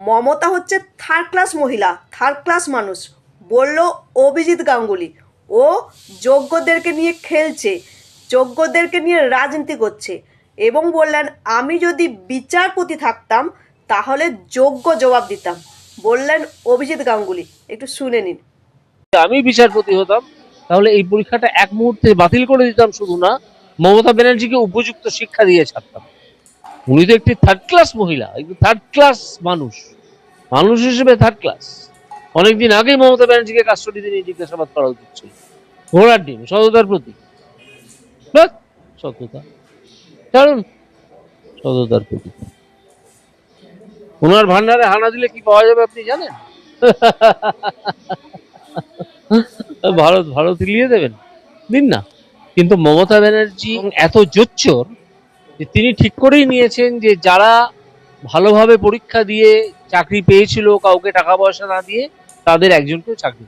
মমতা হচ্ছে third class মহিলা third class মানুষ। বলল অভিজিৎ গাঙ্গুলি। ও যোগ্যদেরকে নিয়ে খেলছে, যোগ্যদেরকে নিয়ে রাজনীতি করছে এবং বললেন, আমি যদি বিচারপতি থাকতাম, তাহলে যোগ্য জবাব দিতাম। বললেন অভিজিৎ গাঙ্গুলি। একটু শুনে নিন। আমি বিচারপতি হতাম, তাহলে এই পরীক্ষাটা এক মুহূর্তে বাতিল করে দিতাম শুধু না, মমতা ব্যানার্জিকে উপযুক্ত শিক্ষা দিয়ে ছাড়তাম। উনি তো একটি থার্ড ক্লাস মহিলা থার্ড ক্লাস মানুষ। মানুষ হিসেবে থার্ড ক্লাস অনেকদিন আগেই মমতা ব্যানার্জিকে কাস্টডিতে নিয়ে জিজ্ঞাসাবাদ করা উচিত ছিল। ঘোড়ার ডিম, সততার প্রতি সততা। কারণ সততার প্রতি ওনার ভান্ডারে হানা দিলে কি পাওয়া যাবে আপনি জানেন? ভারত ভারত লিয়ে দেবেন। দিন না। কিন্তু মমতা ব্যানার্জি এত জোচ্চোর যে তিনি ঠিক করেই নিয়েছেন যে যারা ভালোভাবে পরীক্ষা দিয়ে চাকরি পেয়েছিল কাউকে টাকা পয়সা না দিয়ে, তাদের একজনকেও চাকরি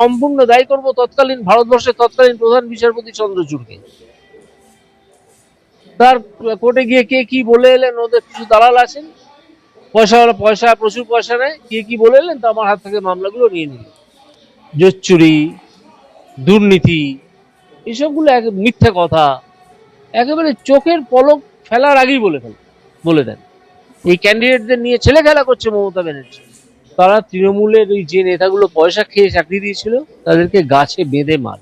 সম্পূর্ণ দায়ী করব তৎকালীন ভারতবর্ষের তৎকালীন প্রধান বিচারপতি চন্দ্রচূড়কে। তার কোর্টে গিয়ে কে কি বলে এলেন, ওদের কিছু দালাল আছেন? পয়সা পয়সা, প্রচুর পয়সা নেয়। কে কি বলে এলেন, তো আমার হাত থেকে মামলাগুলো নিয়ে নিল জোচ্চুরি, দুর্নীতি, এসবগুলো এক মিথ্যা কথা। একেবারে চোখের পলক ফেলার আগেই বলে ফেল বলে দেন। এই ক্যান্ডিডেটদের নিয়ে ছেলে খেলা করছে মমতা ব্যানার্জি। তারা তৃণমূলের ওই যে নেতাগুলো পয়সা খেয়ে চাকরি দিয়েছিল, তাদেরকে গাছে বেঁধে মার